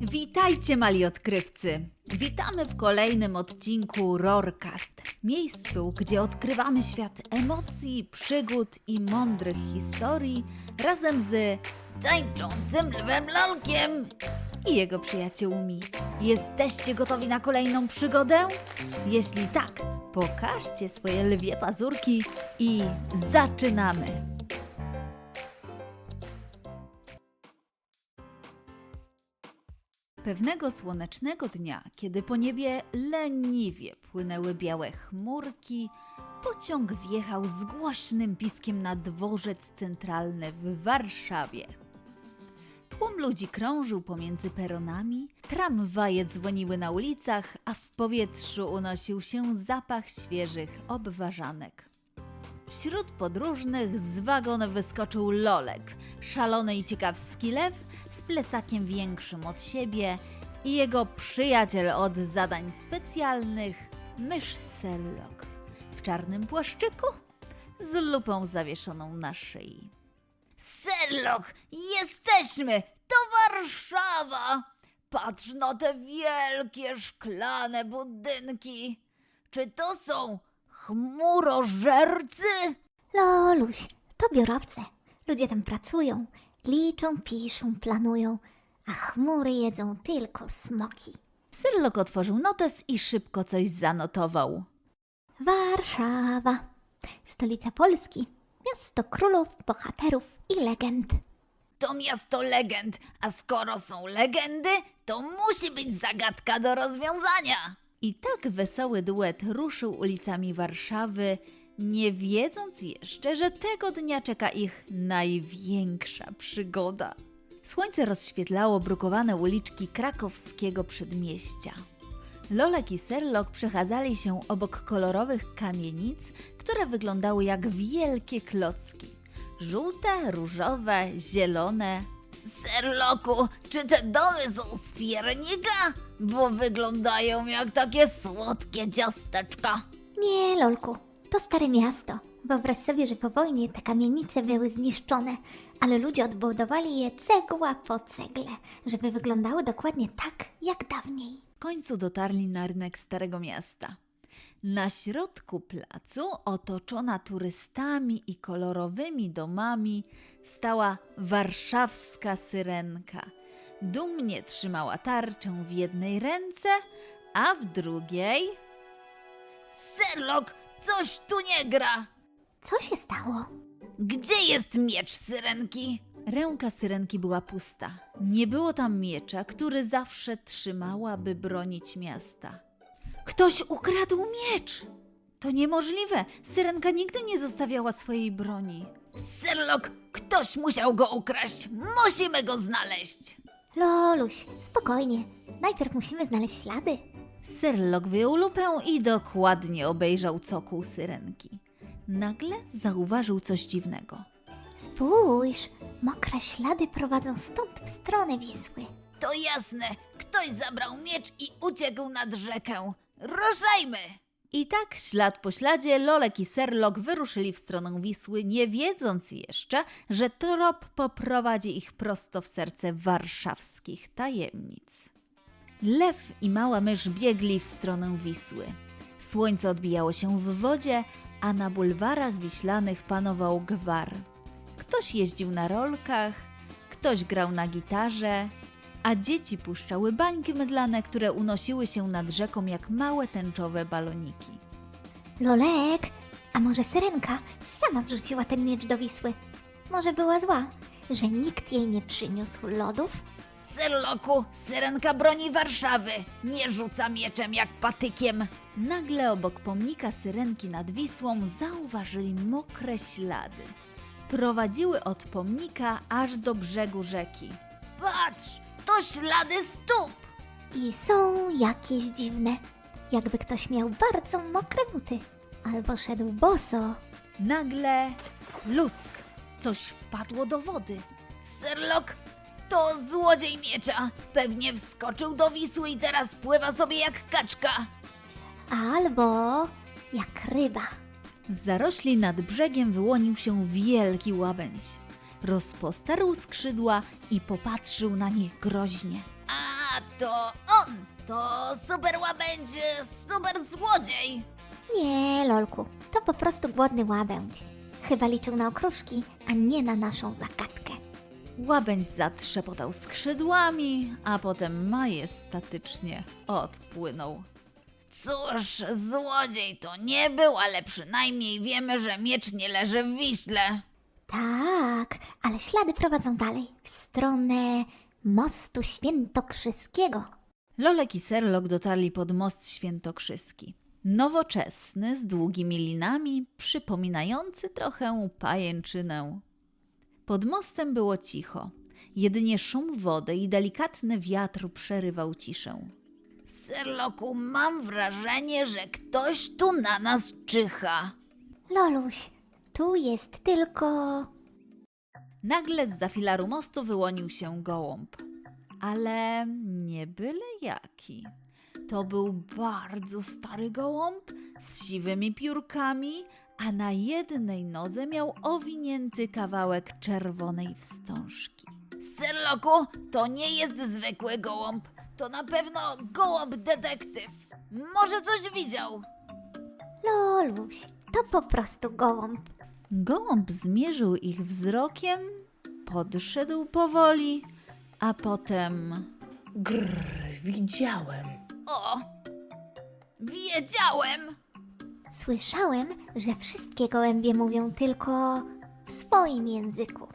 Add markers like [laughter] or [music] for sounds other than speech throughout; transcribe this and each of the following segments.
Witajcie, mali odkrywcy! Witamy w kolejnym odcinku Roarcast, miejscu, gdzie odkrywamy świat emocji, przygód i mądrych historii razem z tańczącym lwem lalkiem i jego przyjaciółmi. Jesteście gotowi na kolejną przygodę? Jeśli tak, pokażcie swoje lwie pazurki i zaczynamy! Pewnego słonecznego dnia, kiedy po niebie leniwie płynęły białe chmurki, pociąg wjechał z głośnym piskiem na dworzec centralny w Warszawie. Tłum ludzi krążył pomiędzy peronami, tramwaje dzwoniły na ulicach, a w powietrzu unosił się zapach świeżych obwarzanek. Wśród podróżnych z wagonu wyskoczył Lolek, szalony i ciekawski lew plecakiem większym od siebie i jego przyjaciel od zadań specjalnych, mysz Sellok, w czarnym płaszczyku z lupą zawieszoną na szyi. Serlok, jesteśmy! To Warszawa! Patrz na te wielkie szklane budynki. Czy to są chmurożercy? Loluś, to biurowce. Ludzie tam pracują, liczą, piszą, planują, a chmury jedzą tylko smoki. Syrlok otworzył notes i szybko coś zanotował. Warszawa, stolica Polski, miasto królów, bohaterów i legend. To miasto legend, a skoro są legendy, to musi być zagadka do rozwiązania. I tak wesoły duet ruszył ulicami Warszawy, nie wiedząc jeszcze, że tego dnia czeka ich największa przygoda. Słońce rozświetlało brukowane uliczki krakowskiego przedmieścia. Lolek i Serlok przechadzali się obok kolorowych kamienic, które wyglądały jak wielkie klocki. Żółte, różowe, zielone. Serloku, czy te domy są z piernika? Bo wyglądają jak takie słodkie ciasteczka. Nie, Lolku, to stare miasto. Wyobraź sobie, że po wojnie te kamienice były zniszczone, ale ludzie odbudowali je cegła po cegle, żeby wyglądały dokładnie tak, jak dawniej. W końcu dotarli na rynek Starego Miasta. Na środku placu, otoczona turystami i kolorowymi domami, stała warszawska syrenka. Dumnie trzymała tarczę w jednej ręce, a w drugiej. Serlok, coś tu nie gra! Co się stało? Gdzie jest miecz syrenki? Ręka syrenki była pusta. Nie było tam miecza, który zawsze trzymała, by bronić miasta. Ktoś ukradł miecz! To niemożliwe. Syrenka nigdy nie zostawiała swojej broni. Serlok, ktoś musiał go ukraść. Musimy go znaleźć. Loluś, spokojnie. Najpierw musimy znaleźć ślady. Serlok wyjął lupę i dokładnie obejrzał cokół syrenki. Nagle zauważył coś dziwnego. Spójrz, mokre ślady prowadzą stąd w stronę Wisły. To jasne, ktoś zabrał miecz i uciekł nad rzekę. Ruszajmy! I tak ślad po śladzie Lolek i Serlok wyruszyli w stronę Wisły, nie wiedząc jeszcze, że trop poprowadzi ich prosto w serce warszawskich tajemnic. Lew i mała mysz biegli w stronę Wisły. Słońce odbijało się w wodzie, a na bulwarach wiślanych panował gwar. Ktoś jeździł na rolkach, ktoś grał na gitarze, a dzieci puszczały bańki mydlane, które unosiły się nad rzeką jak małe tęczowe baloniki. Lolek, a może Syrenka sama wrzuciła ten miecz do Wisły? Może była zła, że nikt jej nie przyniósł lodów? Serloku, syrenka broni Warszawy, nie rzuca mieczem jak patykiem. Nagle obok pomnika syrenki nad Wisłą zauważyli mokre ślady. Prowadziły od pomnika aż do brzegu rzeki. Patrz, to ślady stóp! I są jakieś dziwne, jakby ktoś miał bardzo mokre buty. Albo szedł boso. Nagle lusk. Coś wpadło do wody. Serlok, to złodziej miecza. Pewnie wskoczył do Wisły i teraz pływa sobie jak kaczka. Albo jak ryba. Z zarośli nad brzegiem wyłonił się wielki łabędź. Rozpostarł skrzydła i popatrzył na nich groźnie. A to on! To super łabędź, super złodziej! Nie, Lolku, to po prostu głodny łabędź. Chyba liczył na okruszki, a nie na naszą zagadkę. Łabędź zatrzepotał skrzydłami, a potem majestatycznie odpłynął. Cóż, złodziej to nie był, ale przynajmniej wiemy, że miecz nie leży w Wiśle. Tak, ale ślady prowadzą dalej, w stronę mostu świętokrzyskiego. Lolek i Serlok dotarli pod most świętokrzyski. Nowoczesny, z długimi linami, przypominający trochę pajęczynę. Pod mostem było cicho. Jedynie szum wody i delikatny wiatr przerywał ciszę. Serloku, mam wrażenie, że ktoś tu na nas czyha. Loluś, tu jest tylko... Nagle z za filaru mostu wyłonił się gołąb. Ale nie byle jaki. To był bardzo stary gołąb z siwymi piórkami, a na jednej nodze miał owinięty kawałek czerwonej wstążki. Serloku, to nie jest zwykły gołąb. To na pewno gołąb detektyw. Może coś widział. Loluś, to po prostu gołąb. Gołąb zmierzył ich wzrokiem, podszedł powoli, a potem. Grr, widziałem. O! Wiedziałem! Słyszałem, że wszystkie gołębie mówią tylko w swoim języku.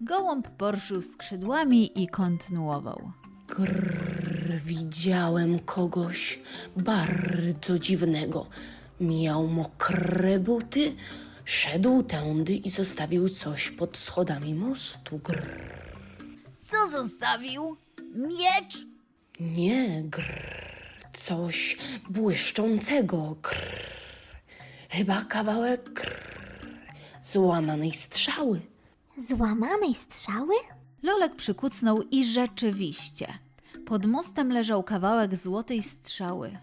Gołąb porszył skrzydłami i kontynuował. Grr, widziałem kogoś bardzo dziwnego. Miał mokre buty, szedł tędy i zostawił coś pod schodami mostu. Grr. Co zostawił? Miecz? Nie, grr, coś błyszczącego. Grr. Chyba kawałek złamanej strzały. Złamanej strzały? Lolek przykucnął i rzeczywiście. Pod mostem leżał kawałek złotej strzały.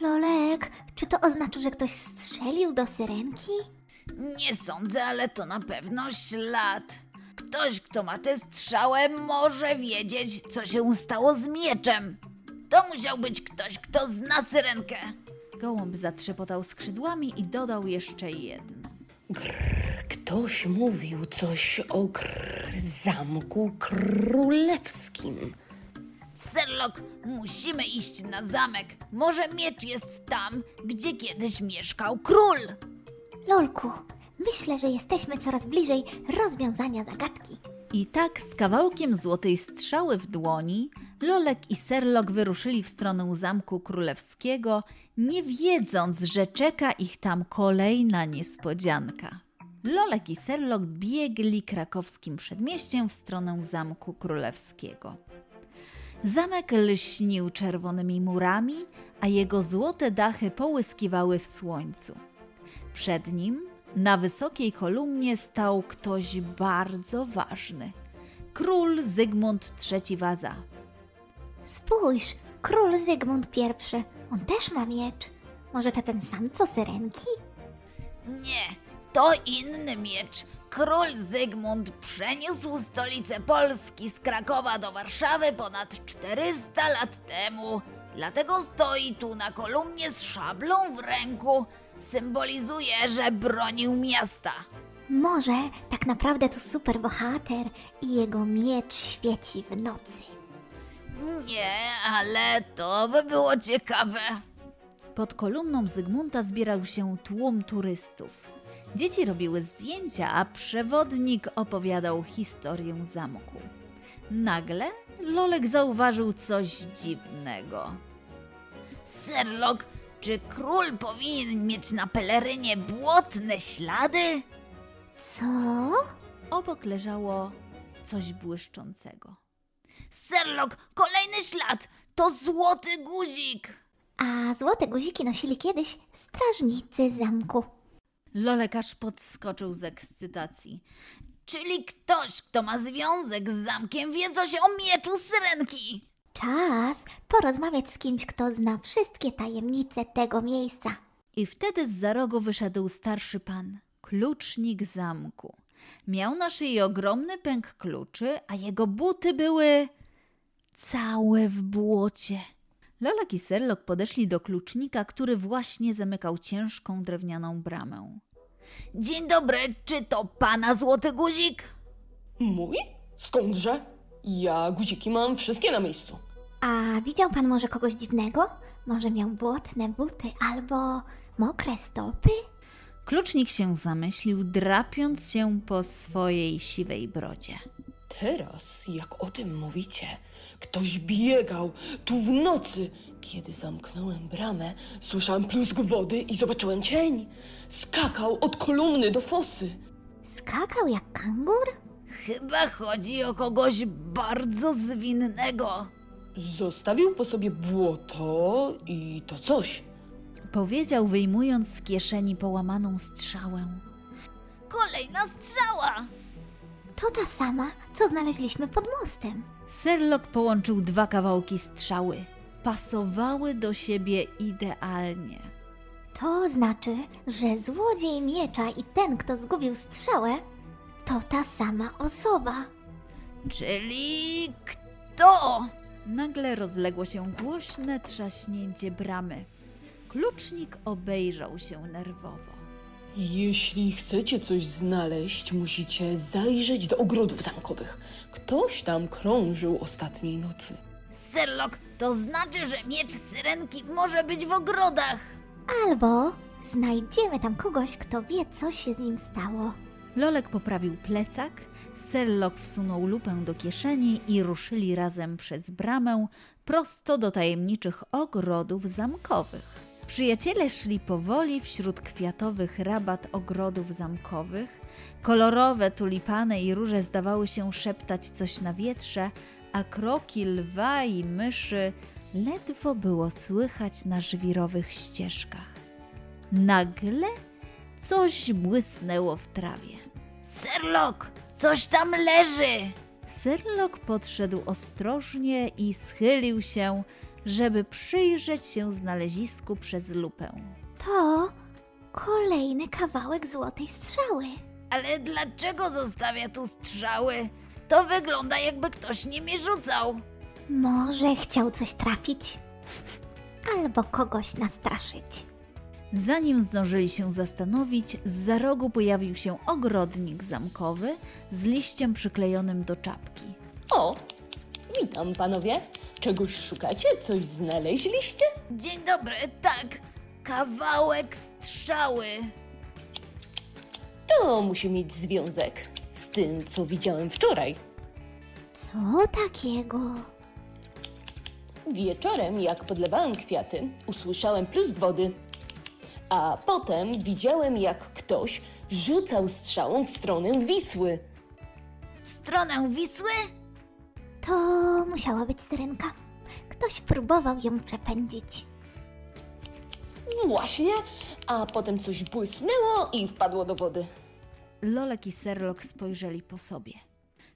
Lolek, czy to oznacza, że ktoś strzelił do syrenki? Nie sądzę, ale to na pewno ślad. Ktoś, kto ma tę strzałę, może wiedzieć, co się stało z mieczem. To musiał być ktoś, kto zna syrenkę. Gołąb zatrzepotał skrzydłami i dodał jeszcze jedno. Grr, ktoś mówił coś o grr, zamku królewskim. Serlok, musimy iść na zamek. Może miecz jest tam, gdzie kiedyś mieszkał król. Lolku, myślę, że jesteśmy coraz bliżej rozwiązania zagadki. I tak z kawałkiem złotej strzały w dłoni, Lolek i Serlok wyruszyli w stronę zamku królewskiego, nie wiedząc, że czeka ich tam kolejna niespodzianka. Lolek i Serlok biegli krakowskim przedmieściem w stronę zamku królewskiego. Zamek lśnił czerwonymi murami, a jego złote dachy połyskiwały w słońcu. Przed nim, na wysokiej kolumnie, stał ktoś bardzo ważny. Król Zygmunt III Waza. Spójrz, król Zygmunt I. On też ma miecz. Może to ten sam co syrenki? Nie, to inny miecz. Król Zygmunt przeniósł stolicę Polski z Krakowa do Warszawy ponad 400 lat temu. Dlatego stoi tu na kolumnie z szablą w ręku. Symbolizuje, że bronił miasta. Może tak naprawdę to super bohater i jego miecz świeci w nocy. Nie, ale to by było ciekawe. Pod kolumną Zygmunta zbierał się tłum turystów. Dzieci robiły zdjęcia, a przewodnik opowiadał historię zamku. Nagle Lolek zauważył coś dziwnego. Serlok, czy król powinien mieć na pelerynie błotne ślady? Co? Obok leżało coś błyszczącego. Serlok, kolejny ślad! To złoty guzik! A złote guziki nosili kiedyś strażnicy zamku. Lolek aż podskoczył z ekscytacji. Czyli ktoś, kto ma związek z zamkiem, wie coś o mieczu syrenki! Czas porozmawiać z kimś, kto zna wszystkie tajemnice tego miejsca. I wtedy z za rogu wyszedł starszy pan, klucznik zamku. Miał na szyi ogromny pęk kluczy, a jego buty były całe w błocie. Lolek i Serlok podeszli do klucznika, który właśnie zamykał ciężką drewnianą bramę. Dzień dobry, czy to pana złoty guzik? Mój? Skądże? Ja guziki mam wszystkie na miejscu. A widział pan może kogoś dziwnego? Może miał błotne buty albo mokre stopy? Klucznik się zamyślił, drapiąc się po swojej siwej brodzie. Teraz, jak o tym mówicie, ktoś biegał tu w nocy. Kiedy zamknąłem bramę, słyszałem plusk wody i zobaczyłem cień. Skakał od kolumny do fosy. Skakał jak kangur? Chyba chodzi o kogoś bardzo zwinnego. Zostawił po sobie błoto i to coś. Powiedział, wyjmując z kieszeni połamaną strzałę. Kolejna strzała! To ta sama, co znaleźliśmy pod mostem. Serlok połączył dwa kawałki strzały. Pasowały do siebie idealnie. To znaczy, że złodziej miecza i ten, kto zgubił strzałę, to ta sama osoba. Czyli kto? Nagle rozległo się głośne trzaśnięcie bramy. Klucznik obejrzał się nerwowo. Jeśli chcecie coś znaleźć, musicie zajrzeć do ogrodów zamkowych. Ktoś tam krążył ostatniej nocy. Serlok, to znaczy, że miecz syrenki może być w ogrodach. Albo znajdziemy tam kogoś, kto wie, co się z nim stało. Lolek poprawił plecak, Serlok wsunął lupę do kieszeni i ruszyli razem przez bramę prosto do tajemniczych ogrodów zamkowych. Przyjaciele szli powoli wśród kwiatowych rabat ogrodów zamkowych. Kolorowe tulipany i róże zdawały się szeptać coś na wietrze, a kroki lwa i myszy ledwo było słychać na żwirowych ścieżkach. Nagle coś błysnęło w trawie. Serlok, coś tam leży! Serlok podszedł ostrożnie i schylił się, żeby przyjrzeć się znalezisku przez lupę. To kolejny kawałek złotej strzały. Ale dlaczego zostawia tu strzały? To wygląda jakby ktoś nimi rzucał. Może chciał coś trafić? [laughs] Albo kogoś nastraszyć. Zanim zdążyli się zastanowić, z za rogu pojawił się ogrodnik zamkowy z liściem przyklejonym do czapki. O, witam panowie. Czegoś szukacie? Coś znaleźliście? Dzień dobry, tak, kawałek strzały. To musi mieć związek z tym, co widziałem wczoraj. Co takiego? Wieczorem, jak podlewałem kwiaty, usłyszałem plusk wody. A potem widziałem, jak ktoś rzucał strzałą w stronę Wisły. W stronę Wisły? To musiała być syrenka. Ktoś próbował ją przepędzić. Właśnie, a potem coś błysnęło i wpadło do wody. Lolek i Serlok spojrzeli po sobie.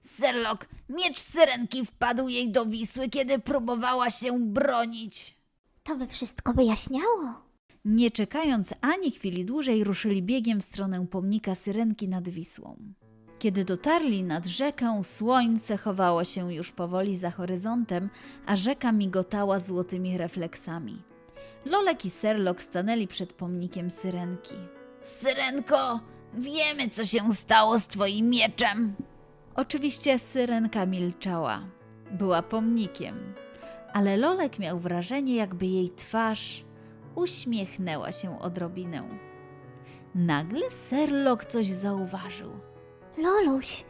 Serlok, miecz syrenki wpadł jej do Wisły, kiedy próbowała się bronić. To by wszystko wyjaśniało. Nie czekając ani chwili dłużej, ruszyli biegiem w stronę pomnika syrenki nad Wisłą. Kiedy dotarli nad rzekę, słońce chowało się już powoli za horyzontem, a rzeka migotała złotymi refleksami. Lolek i Serlok stanęli przed pomnikiem syrenki. Syrenko, wiemy, co się stało z twoim mieczem. Oczywiście syrenka milczała. Była pomnikiem, ale Lolek miał wrażenie, jakby jej twarz uśmiechnęła się odrobinę. Nagle Serlok coś zauważył. Loluś,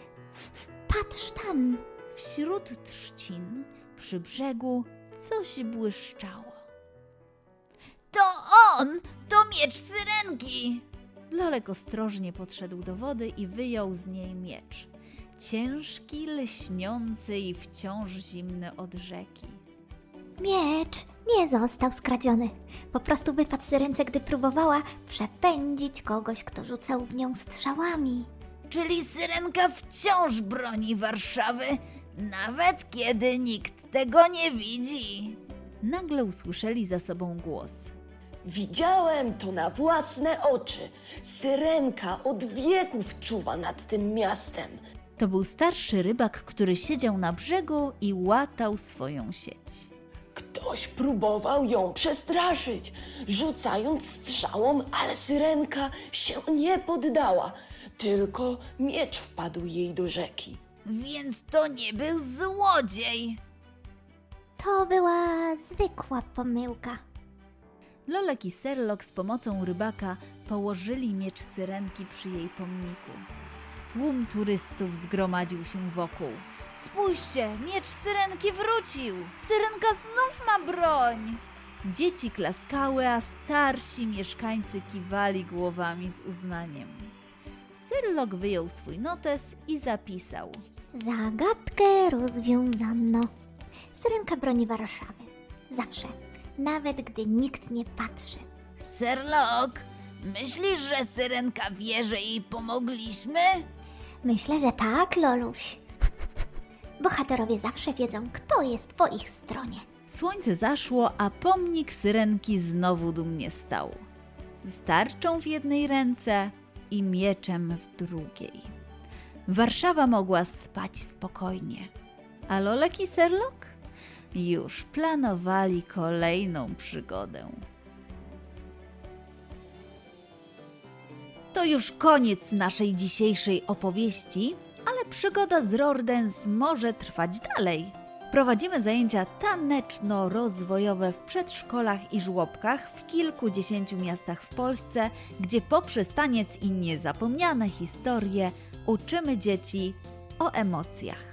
patrz tam. Wśród trzcin przy brzegu coś błyszczało. To on! To miecz syrenki! Lolek ostrożnie podszedł do wody i wyjął z niej miecz. Ciężki, lśniący i wciąż zimny od rzeki. Miecz nie został skradziony. Po prostu wypadł z ręce, gdy próbowała przepędzić kogoś, kto rzucał w nią strzałami. Czyli syrenka wciąż broni Warszawy, nawet kiedy nikt tego nie widzi. Nagle usłyszeli za sobą głos. Widziałem to na własne oczy. Syrenka od wieków czuwa nad tym miastem. To był starszy rybak, który siedział na brzegu i łatał swoją sieć. Ktoś próbował ją przestraszyć, rzucając strzałą, ale syrenka się nie poddała. Tylko miecz wpadł jej do rzeki. Więc to nie był złodziej. To była zwykła pomyłka. Lolek i Serlok z pomocą rybaka położyli miecz syrenki przy jej pomniku. Tłum turystów zgromadził się wokół. Spójrzcie, miecz syrenki wrócił! Syrenka znów ma broń! Dzieci klaskały, a starsi mieszkańcy kiwali głowami z uznaniem. Syrlok wyjął swój notes i zapisał. Zagadkę rozwiązano. Syrenka broni Warszawy. Zawsze. Nawet gdy nikt nie patrzy. Serlok, myślisz, że syrenka wie, że jej pomogliśmy? Myślę, że tak, Loluś. Bohaterowie zawsze wiedzą, kto jest po ich stronie. Słońce zaszło, a pomnik syrenki znowu dumnie stał. Z tarczą w jednej ręce i mieczem w drugiej. Warszawa mogła spać spokojnie. A Lolek i Serlok już planowali kolejną przygodę. To już koniec naszej dzisiejszej opowieści, przygoda z Rordens może trwać dalej. Prowadzimy zajęcia taneczno-rozwojowe w przedszkolach i żłobkach w kilkudziesięciu miastach w Polsce, gdzie poprzez taniec i niezapomniane historie uczymy dzieci o emocjach.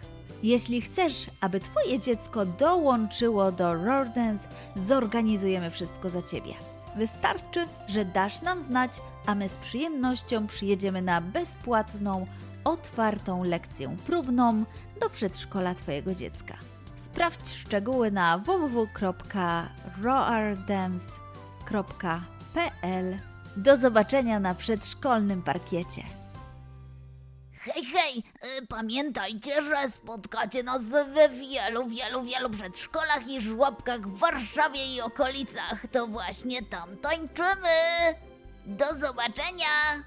Jeśli chcesz, aby Twoje dziecko dołączyło do Rordens, zorganizujemy wszystko za Ciebie. Wystarczy, że dasz nam znać, a my z przyjemnością przyjedziemy na bezpłatną, otwartą lekcję próbną do przedszkola Twojego dziecka. Sprawdź szczegóły na www.roardance.pl. Do zobaczenia na przedszkolnym parkiecie. Hej, hej, y, pamiętajcie, że spotkacie nas we wielu, wielu, wielu przedszkolach i żłobkach w Warszawie i okolicach. To właśnie tam tańczymy. Do zobaczenia!